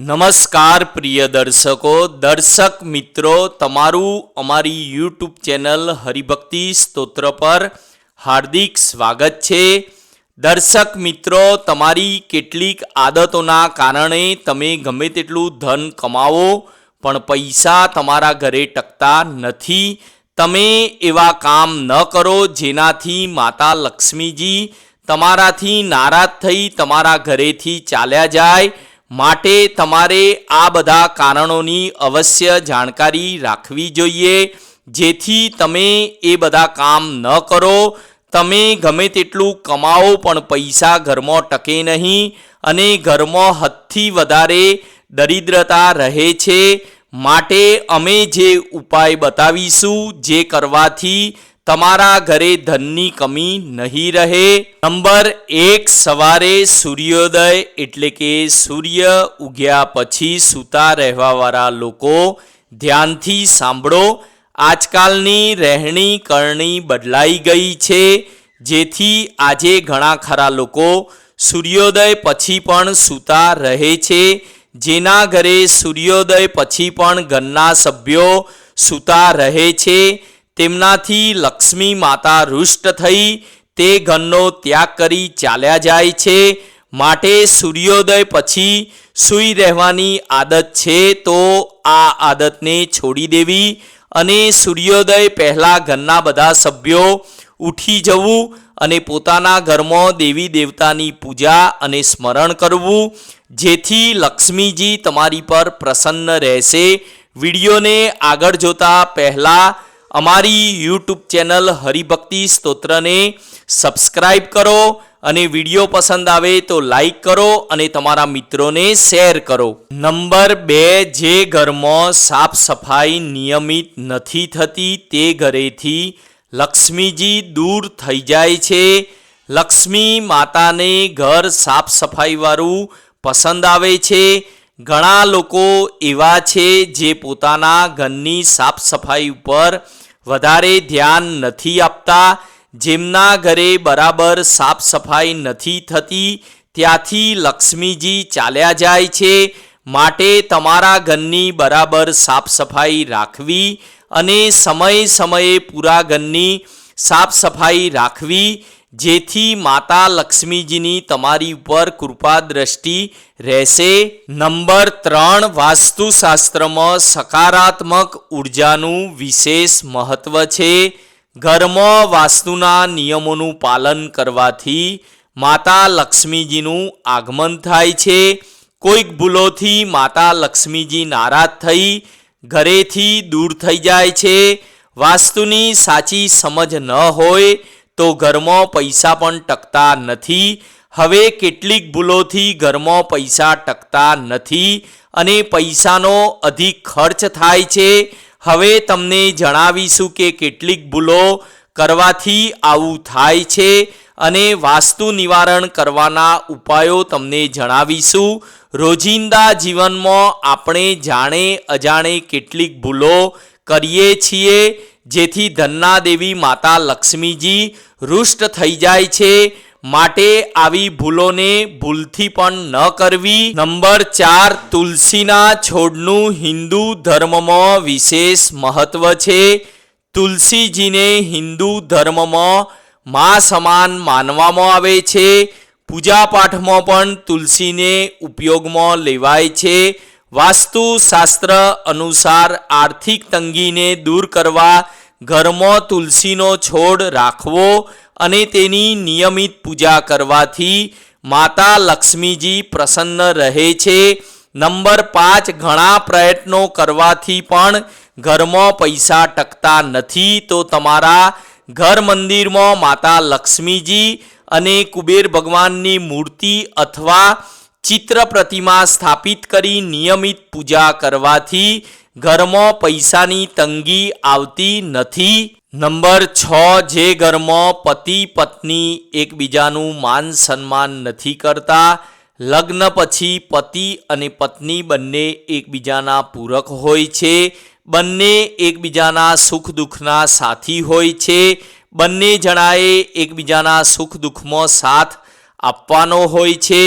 નમસ્કાર પ્રિય દર્શકો, દર્શક મિત્રો, તમારું અમારી યુટ્યુબ ચેનલ હરિભક્તિ સ્તોત્ર પર હાર્દિક સ્વાગત છે. દર્શક મિત્રો, તમારી કેટલીક આદતોના કારણે તમે ગમે તેટલું ધન કમાવો, પણ પૈસા તમારા ઘરે ટકતા નથી. તમે એવા કામ ન કરો જેનાથી માતા લક્ષ્મીજી તમારાથી નારાજ થઈ તમારા ઘરેથી ચાલ્યા જાય. માટે તમારે આ બધા કારણોની અવશ્ય જાણકારી રાખવી જોઈએ. જેથી તમે એ બધા કામ ન કરો. તમે ગમે તેટલું કમાઓ પણ પૈસા ઘરમાં ટકે નહીં અને ઘરમાં હદથી વધારે દરિદ્રતા રહે છે. માટે અમે જે ઉપાય બતાવીશું, જે કરવાથી તમારા ઘરે ધનની કમી નહીં રહે? નંબર એક, સવારે સૂર્યોદય એટલે કે સૂર્ય ઉગ્યા પછી સૂતા રહેવાવાળા લોકો, ધ્યાનથી સાંભળો, આજકાલની રહેણી કરણી બદલાઈ ગઈ છે, જેથી આજે ઘણા ખરા લોકો સૂર્યોદય પછી પણ સૂતા રહે છે, જેના ઘરે સૂર્યોદય પછી પણ ઘરના સભ્યો સૂતા રહે છે તેમનાથી લક્ષ્મી માતા રુષ્ટ થઈ તે ઘરનો ત્યાગ કરી ચાલ્યા જાય છે. માટે સૂર્યોદય પછી સૂઈ રહેવાની આદત છે તો આ આદતને છોડી દેવી અને સૂર્યોદય પહેલાં ઘરના બધા સભ્યો ઉઠી જવું અને પોતાના ઘરમાં દેવી દેવતાની પૂજા અને સ્મરણ કરવું, જેથી લક્ષ્મીજી તમારી પર પ્રસન્ન રહેશે. વિડીયોને આગળ જોતા પહેલાં અમારી યુટ્યુબ ચેનલ હરિભક્તિ સ્તોત્રને સબસ્ક્રાઈબ કરો અને વીડિયો પસંદ આવે તો લાઈક કરો અને તમારા મિત્રોને શેર કરો. નંબર બે, જે ઘરમાં સાફ સફાઈ નિયમિત નથી થતી તે ઘરેથી લક્ષ્મીજી દૂર થઈ જાય છે. લક્ષ્મી માતાને ઘર સાફ સફાઈવાળું પસંદ આવે છે. ઘણા લોકો એવા છે જે પોતાના ઘરની સાફ સફાઈ ઉપર વધારે ધ્યાન નથી આપતા, જેમના ઘરે બરાબર સાફ સફાઈ નથી થતી, ત્યાંથી લક્ષ્મીજી ચાલ્યા જાય છે. માટે તમારા ઘરની બરાબર સાફ સફાઈ રાખવી અને સમય સમયે પૂરા ઘરની સાફ સફાઈ રાખવી જેથી માતા લક્ષ્મીજીની તમારી ઉપર કૃપા દ્રષ્ટિ રહેશે. નંબર ત્રણ, વાસ્તુશાસ્ત્રમાં સકારાત્મક ઉર્જાનું વિશેષ મહત્વ છે. ઘરમાં વાસ્તુના નિયમોનું પાલન કરવાથી માતા લક્ષ્મીજીનું આગમન થાય છે. કોઈક ભૂલોથી માતા લક્ષ્મીજી નારાજ થઈ, ઘરેથી દૂર થઈ જાય છે. વાસ્તુની સાચી સમજ ન હોય તો ઘરમાં પૈસા પણ ટકતા નથી. હવે કેટલીક ભૂલોથી ઘરમાં પૈસા ટકતા નથી અને પૈસાનો અધિક ખર્ચ થાય છે. હવે તમને જણાવીશું કે કેટલીક ભૂલો કરવાથી આવું થાય છે અને વાસ્તુ નિવારણ કરવાના ઉપાયો તમને જણાવીશું. રોજિંદા જીવનમાં આપણે જાણે અજાણે કેટલીક ભૂલો કરીએ છીએ. જેથી ધન્ના દેવી માતા લક્ષ્મીજી રુષ્ટ થઈ જાય છે માટે આવી ભૂલોને ભૂલથી પણ ન કરવી. નંબર ચાર, તુલસીના છોડનું હિન્દુ ધર્મમાં વિશેષ મહત્વ છે. તુલસીજીને હિન્દુ ધર્મમાં મા સમાન માનવામાં આવે છે. પૂજાપાઠમાં પણ તુલસીને ઉપયોગમાં લેવાય છે. વાસ્તુશાસ્ત્ર અનુસાર આર્થિક તંગીને દૂર કરવા ઘરમાં તુલસીનો છોડ રાખવો અને તેની નિયમિત પૂજા કરવાથી માતા લક્ષ્મીજી પ્રસન્ન રહે છે. નંબર પાંચ, ઘણા પ્રયત્નો કરવાથી પણ ઘરમાં પૈસા ટકતા નથી. તો તમારા ઘર મંદિરમાં માતા લક્ષ્મીજી અને કુબેર ભગવાનની મૂર્તિ અથવા ચિત્ર પ્રતિમા સ્થાપિત કરી નિયમિત પૂજા કરવાથી ઘરમાં પૈસાની તંગી આવતી નથી. નંબર છ, જે ઘરમાં પતિ, પત્ની એકબીજાનું માન સન્માન નથી કરતા, લગ્ન પછી પતિ અને પત્ની બંને એકબીજાના પૂરક હોય છે, બંને એકબીજાના સુખ દુઃખના સાથી હોય છે, બંને જણાએ એકબીજાના સુખ દુઃખમાં સાથ આપવાનો હોય છે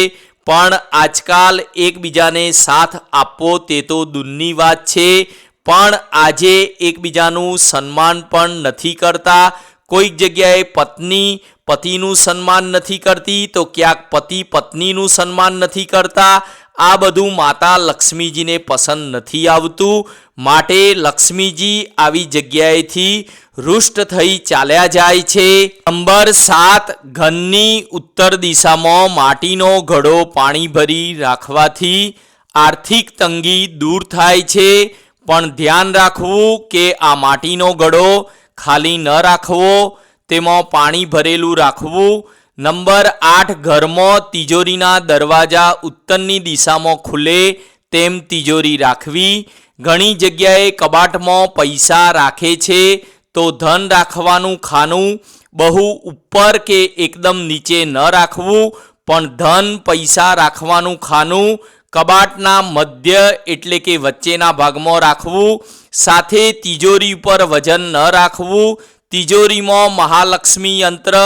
પણ આજકાલ એકબીજાને સાથ આપવો તે તો દૂરની વાત છે. પણ આજે એકબીજાનું સન્માન પણ નથી કરતા. કોઈક જગ્યાએ પત્ની પતિનું સન્માન નથી કરતી તો ક્યાંક પતિ પત્નીનું સન્માન નથી કરતા. આ બધું માતા લક્ષ્મીજીને પસંદ નથી આવતું. માટે લક્ષ્મીજી આવી જગ્યાએથી રુષ્ટ થઈ ચાલ્યા જાય છે. નંબર સાત, ઘનની ઉત્તર દિશામાં માટીનો ઘડો પાણી ભરી રાખવાથી આર્થિક તંગી દૂર થાય છે. પણ ધ્યાન રાખવું કે આ માટીનો ઘડો ખાલી ન રાખવો, તેમાં પાણી ભરેલું રાખવું નંબર આઠ ઘરમાં તિજોરીના દરવાજા ઉત્તરની દિશામાં ખુલે તેમ તિજોરી રાખવી. ઘણી જગ્યાએ કબાટમાં પૈસા રાખે છે તો ધન રાખવાનું ખાનું બહુ ઉપર કે એકદમ નીચે ન રાખવું. પણ ધન પૈસા રાખવાનું ખાનું કબાટના મધ્ય એટલે કે વચ્ચેના ભાગમાં રાખવું. સાથે તિજોરી ઉપર વજન ન રાખવું. તિજોરીમાં મહાલક્ષ્મી યંત્ર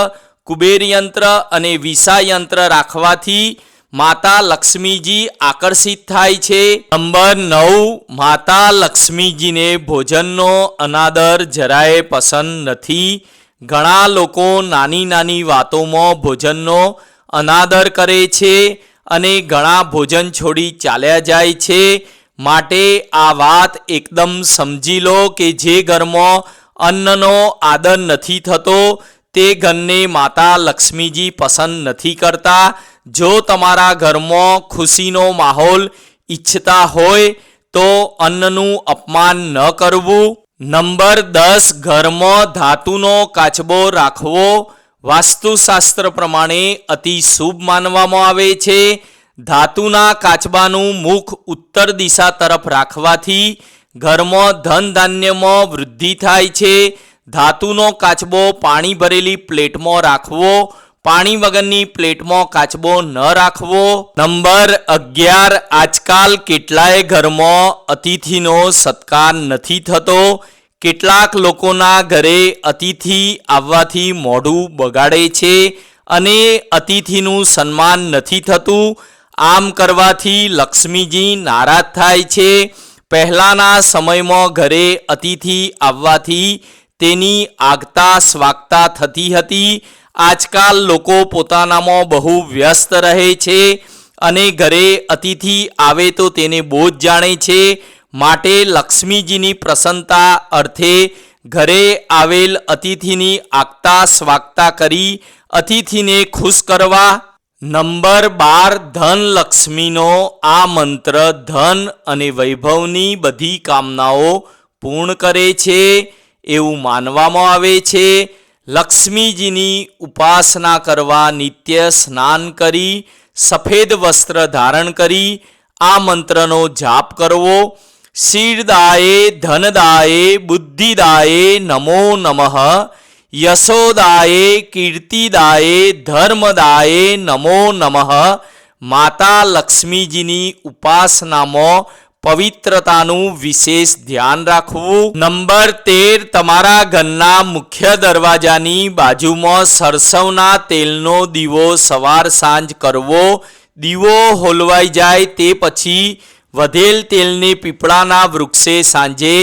કુબેર યંત્ર અને વિસા યંત્ર રાખવાથી માતા લક્ષ્મીજી આકર્ષિત થાય છે. નંબર નવ, માતા લક્ષ્મીજીને ભોજનનો અનાદર જરાય પસંદ નથી. ઘણા લોકો નાની નાની વાતોમાં ભોજનનો અનાદર કરે છે અને ઘણા ભોજન છોડી ચાલ્યા જાય છે. માટે આ વાત એકદમ સમજી લો કે જે ઘરમાં અન્નનો આદર નથી થતો તે ઘરને માતા લક્ષ્મીજી પસંદ નથી કરતા. જો તમારા ઘરમાં ખુશીનો માહોલ ઈચ્છતા હોય, તો અન્નનું અપમાન ન કરવું. નંબર દસ, ઘરમાં ધાતુનો કાચબો રાખવો. વાસ્તુશાસ્ત્ર પ્રમાણે અતિ શુભ માનવામાં આવે છે. ધાતુના કાચબાનું મુખ ઉત્તર દિશા તરફ રાખવાથી ઘરમાં ધન ધાન્યમાં વૃદ્ધિ થાય છે. ધાતુનો કાચબો પાણી ભરેલી પ્લેટમાં રાખવો, પાણી વગરની પ્લેટમાં કાચબો ન રાખવો. નંબર અગિયાર, આજકાલ કેટલાય ઘરમાં અતિથિનો સત્કાર નથી થતો. કેટલાક લોકોના ઘરે અતિથિ આવવાથી મોઢું બગાડે છે અને અતિથિનું સન્માન નથી થતું. આમ કરવાથી લક્ષ્મીજી નારાજ થાય છે. પહેલાંના સમયમાં ઘરે અતિથિ આવવાથી તેની આગતા સ્વાગતા થતી હતી. આજકાલ લોકો પોતાનામાં બહુ વ્યસ્ત રહે છે અને ઘરે અતિથિ આવે તો તેને બોધ જાણે છે. માટે લક્ષ્મીજીની પ્રસન્નતા અર્થે ઘરે આવેલ અતિથિની આગતા સ્વાગતા કરી અતિથિને ખુશ કરવા. નંબર બાર ધનલક્ષ્મીનો આ મંત્ર ધન અને વૈભવની બધી કામનાઓ પૂર્ણ કરે છે. એવું માનવામાં આવે છે. લક્ષ્મીજીની ઉપાસના કરવા નિત્ય સ્નાન કરી, સફેદ વસ્ત્ર ધારણ કરી, આ મંત્રનો જાપ કરવો. શીરદાયે ધનદાયે બુદ્ધિદાયે નમો નમઃ. યશોદાયે કીર્તિદાયે ધર્મદાયે નમો નમઃ. માતા લક્ષ્મીજીની ઉપાસનામાં પવિત્રતાનું વિશેષ ધ્યાન રાખવું. નંબર તેર, તમારા ઘરના મુખ્ય દરવાજાની બાજુમાં સરસવના તેલનો દીવો સવાર સાંજ કરવો. દીવો હોલવાઈ જાય તે પછી વધેલ તેલને પીપળાના વૃક્ષે સાંજે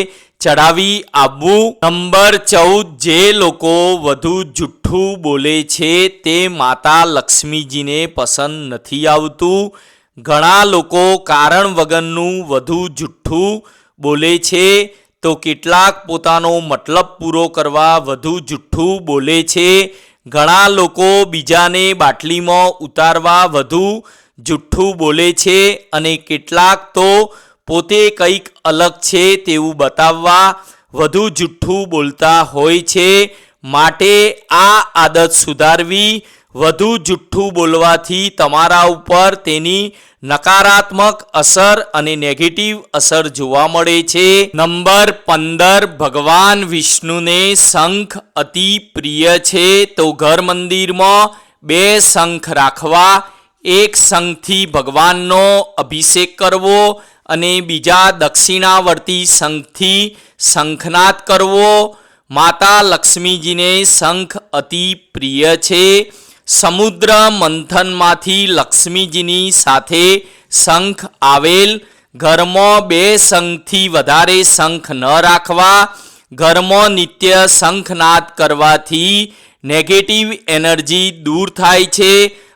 ચડાવી આવવું નંબર ચૌદ, જે લોકો વધુ જુઠ્ઠું બોલે છે તે માતા લક્ષ્મીજીને પસંદ નથી આવતું. ઘણા લોકો કારણ વગરનું વધુ જુઠ્ઠું બોલે છે, તો કેટલાક પોતાનો મતલબ પૂરો કરવા વધુ જુઠ્ઠું બોલે છે. ઘણા લોકો બીજાને બાટલીમાં ઉતારવા વધુ જુઠ્ઠું બોલે છે અને કેટલાક તો પોતે કંઈક અલગ છે તેવું બતાવવા વધુ જુઠ્ઠું બોલતા હોય છે. માટે આ આદત સુધારવી વધુ જુઠ્ઠું બોલવાથી તમારા ઉપર તેની નકારાત્મક અસર અને નેગેટિવ અસર જોવા મળે છે. નંબર પંદર, ભગવાન વિષ્ણુને શંખ અતિ પ્રિય છે. તો ઘર મંદિરમાં બે શંખ રાખવા, એક શંખથી ભગવાનનો અભિષેક કરવો અને બીજા દક્ષિણાવર્તી શંખથી શંખનાદ કરવો. માતા લક્ષ્મીજીને શંખ અતિ પ્રિય છે. સમુદ્ર મંથનમાંથી લક્ષ્મીજીની સાથે શંખ આવેલ. ઘરમાં બે શંખથી વધારે શંખ ન રાખવા. ઘરમાં નિત્ય શંખનાદ કરવાથી નેગેટિવ એનર્જી દૂર થાય છે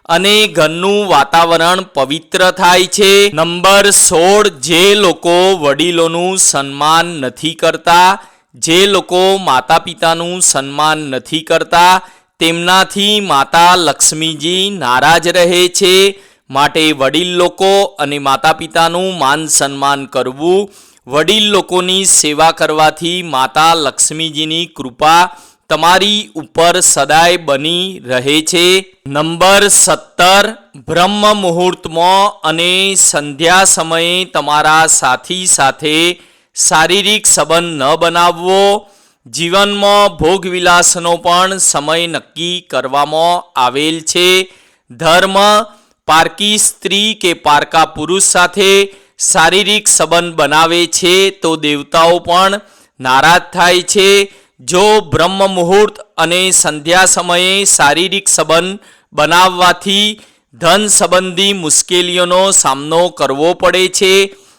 અને ઘરનું વાતાવરણ પવિત્ર થાય છે. નંબર સોળ, જે લોકો વડીલોનું સન્માન નથી કરતા, જે લોકો માતા પિતાનું સન્માન નથી કરતા તેમનાથી માતા લક્ષ્મીજી નારાજ રહે છે. માટે વડીલ લોકો અને માતા પિતાનું માન સન્માન કરવું, વડીલ લોકોની સેવા કરવાથી માતા લક્ષ્મીજીની કૃપા તમારી ઉપર સદાય બની રહે છે. નંબર સત્તર, બ્રહ્મ મુહૂર્તમાં અને સંધ્યા સમયે તમારા સાથી સાથે શારીરિક સંબંધ ન બનાવવો. જીવનમાં ભોગવિલાસનો પણ સમય નક્કી કરવામાં આવેલ છે. ધર્મ, પારકી સ્ત્રી કે પારકા પુરુષ સાથે શારીરિક સંબંધ બનાવે છે તો દેવતાઓ પણ નારાજ થાય છે. જો બ્રહ્મ મુહૂર્ત અને સંધ્યા સમયે શારીરિક સંબંધ બનાવવાથી ધન સંબંધી મુશ્કેલીઓનો સામનો કરવો પડે છે.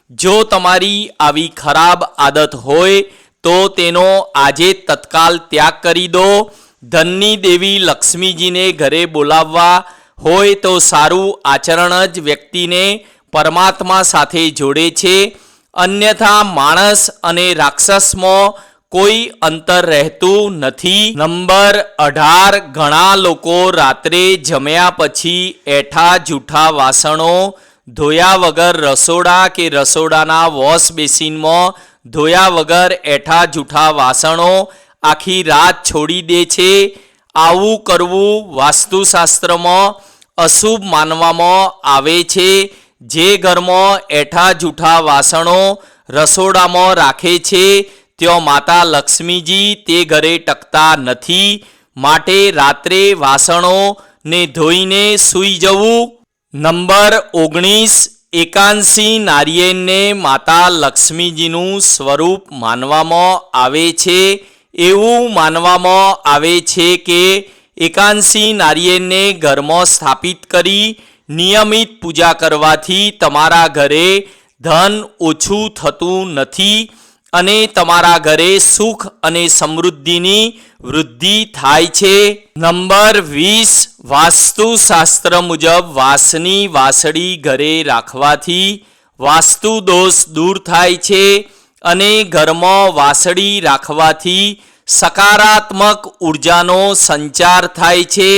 જો તમારી આવી ખરાબ આદત હોય તો તેનો આજે તત્કાલ ત્યાગ કરી દો. ધનની દેવી લક્ષ્મીજીને ઘરે બોલાવવા હોય તો સારું આચરણ જ વ્યક્તિને પરમાત્મા સાથે જોડે છે. અન્યથા માણસ અને રાક્ષસમાં કોઈ અંતર રહેતું નથી. નંબર અઢાર, ઘણા લોકો રાત્રે જમ્યા પછી એઠા જૂઠા વાસણો ધોયા વગર રસોડા કે રસોડાના વોશ બેસિનમાં ધોયા વગર એઠા જૂઠા વાસણો આખી રાત છોડી દે છે. આવું કરવું વાસ્તુશાસ્ત્રમાં અશુભ માનવામાં આવે છે. જે ઘરમાં એઠા જૂઠા વાસણો રસોડામાં રાખે છે, ત્યાં માતા લક્ષ્મીજી તે ઘરે ટકતા નથી. માટે રાત્રે વાસણોને ધોઈને સૂઈ જવું. નંબર ઓગણીસ એકાંશી નારિયેળને માતા લક્ષ્મીજીનું સ્વરૂપ માનવામાં આવે છે. એવું માનવામાં આવે છે કે એકાંશી નારિયેળને ઘરમાં સ્થાપિત કરી નિયમિત પૂજા કરવાથી તમારા ઘરે ધન ઓછું થતું નથી. અને તમારા ઘરે સુખ અને સમૃદ્ધિની વૃદ્ધિ થાય છે. નંબર વીસ, વાસ્તુશાસ્ત્ર મુજબ વાસની વાસળી ઘરે રાખવાથી વાસ્તુ દોષ દૂર થાય છે અને ઘરમાં વાસળી રાખવાથી સકારાત્મક ઉર્જાનો સંચાર થાય છે.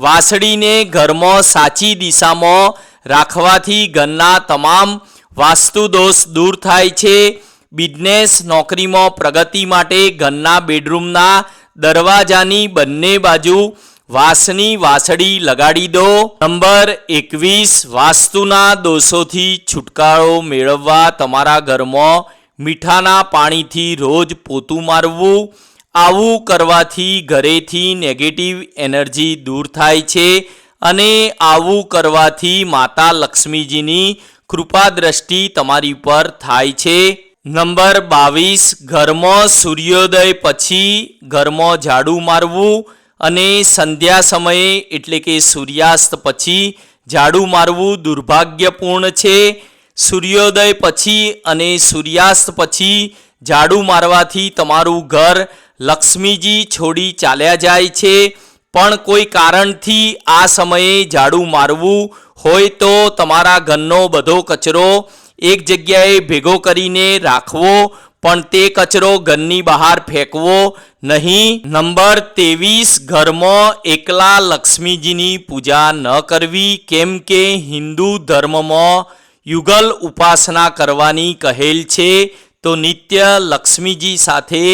વાસળીને ઘરમાં સાચી દિશામાં રાખવાથી ઘરના તમામ વાસ્તુ દોષ દૂર થાય છે. બિઝનેસ, નોકરીમાં પ્રગતિ માટે ઘરના બેડરૂમના દરવાજાની બંને બાજુ વાસની વાસડી લગાડી દો. નંબર એકવીસ, વાસ્તુના દોષોથી છુટકારો મેળવવા તમારા ઘરમાં મીઠાના પાણીથી રોજ પોતું મારવું. આવું કરવાથી ઘરેથી નેગેટિવ એનર્જી દૂર થાય છે અને આવું કરવાથી માતા લક્ષ્મીજીની કૃપા દ્રષ્ટિ તમારી પર થાય છે. નંબર બાવીસ, ઘરમાં સૂર્યોદય પછી ઘરમાં ઝાડુ મારવું અને સંધ્યા સમયે એટલે કે સૂર્યાસ્ત પછી ઝાડુ મારવું દુર્ભાગ્યપૂર્ણ છે. સૂર્યોદય પછી અને સૂર્યાસ્ત પછી ઝાડુ મારવાથી તમારું ઘર લક્ષ્મીજી છોડી ચાલ્યા જાય છે. પણ કોઈ કારણથી આ સમયે ઝાડુ મારવું હોય તો તમારા ઘરનો બધો કચરો એક જગ્યાએ ભેગો કરીને રાખવો, પણ તે કચરો ઘરની બહાર ફેંકવો નહીં. નંબર ત્રેવીસ, ઘરમાં એકલા લક્ષ્મીજીની પૂજા ન કરવી, કેમ કે હિન્દુ ધર્મમાં યુગલ ઉપાસના કરવાની કહેલ છે, તો નિત્ય લક્ષ્મીજી સાથે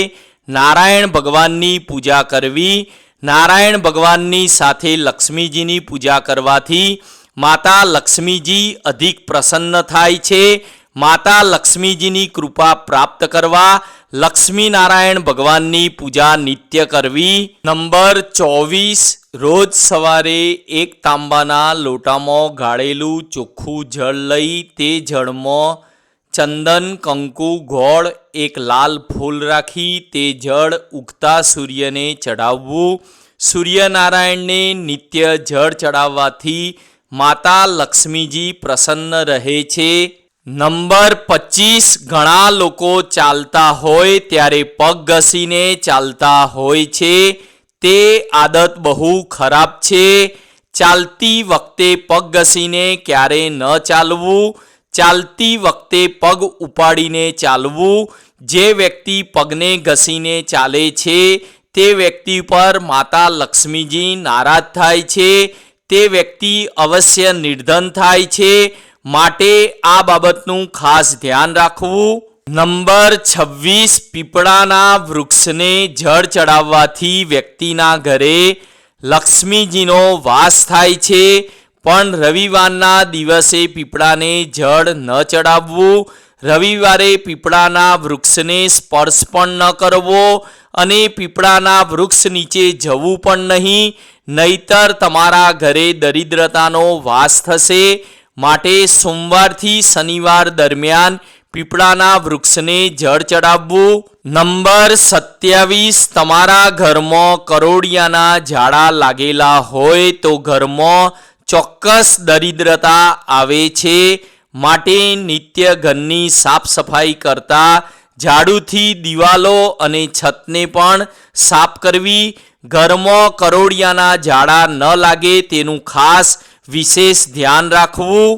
નારાયણ ભગવાનની પૂજા કરવી. નારાયણ ભગવાનની સાથે લક્ષ્મીજીની પૂજા કરવાથી માતા લક્ષ્મીજી અધિક પ્રસન્ન થાય છે. માતા લક્ષ્મીજીની કૃપા પ્રાપ્ત કરવા લક્ષ્મી નારાયણ ભગવાનની પૂજા નિત્ય કરવી. નંબર ચોવીસ, રોજ સવારે એક તાંબાના લોટામાં ગાળેલું ચોખ્ખું જળ લઈ તે જળમાં ચંદન, કંકુ, ગોળ, એક લાલ ફૂલ રાખી તે જળ ઉગતા સૂર્યને ચઢાવવું. સૂર્યનારાયણને નિત્ય જળ ચડાવવાથી માતા લક્ષ્મીજી પ્રસન્ન રહે છે. નંબર પચીસ, ઘણા લોકો ચાલતા હોય ત્યારે પગ ઘસીને ચાલતા હોય છે. તે આદત બહુ ખરાબ છે. ચાલતી વખતે પગ ઘસીને ક્યારે ન ચાલવું? ચાલતી વખતે પગ ઉપાડીને ચાલવું. જે વ્યક્તિ પગને ઘસીને ચાલે છે, તે વ્યક્તિ પર માતા લક્ષ્મીજી નારાજ થાય છે. તે વ્યક્તિ અવશ્ય નિર્ધન થાય છે. માટે આ બાબતનું ખાસ ધ્યાન રાખવું. નંબર છવ્વીસ, પીપળાના વૃક્ષને જળ ચડાવવાથી વ્યક્તિના ઘરે લક્ષ્મીજીનો વાસ થાય છે. પણ રવિવારના દિવસે પીપળાને જળ ન ચડાવવું. રવિવારે પીપળાના વૃક્ષને સ્પર્શ પણ ન કરવો અને પીપળાના વૃક્ષ નીચે જવું પણ નહીં, નહીતર તમારા ઘરે દરિદ્રતાનો વાસ થશે. માટે સોમવારથી શનિવાર દરમિયાન પીપળાના વૃક્ષને જળ ચડાવવું. નંબર સત્યાવીસ, તમારા ઘરમાં કરોડિયાના ઝાડા લાગેલા હોય તો ઘરમાં ચોક્કસ દરિદ્રતા આવે છે. માટે નિત્ય ઘરની સાફ સફાઈ કરતા ઝાડુથી દિવાલો અને છતને પણ સાફ કરવી ઘરમાં કરોડિયાના ઝાડા ન લાગે તેનું ખાસ વિશેષ ધ્યાન રાખવું.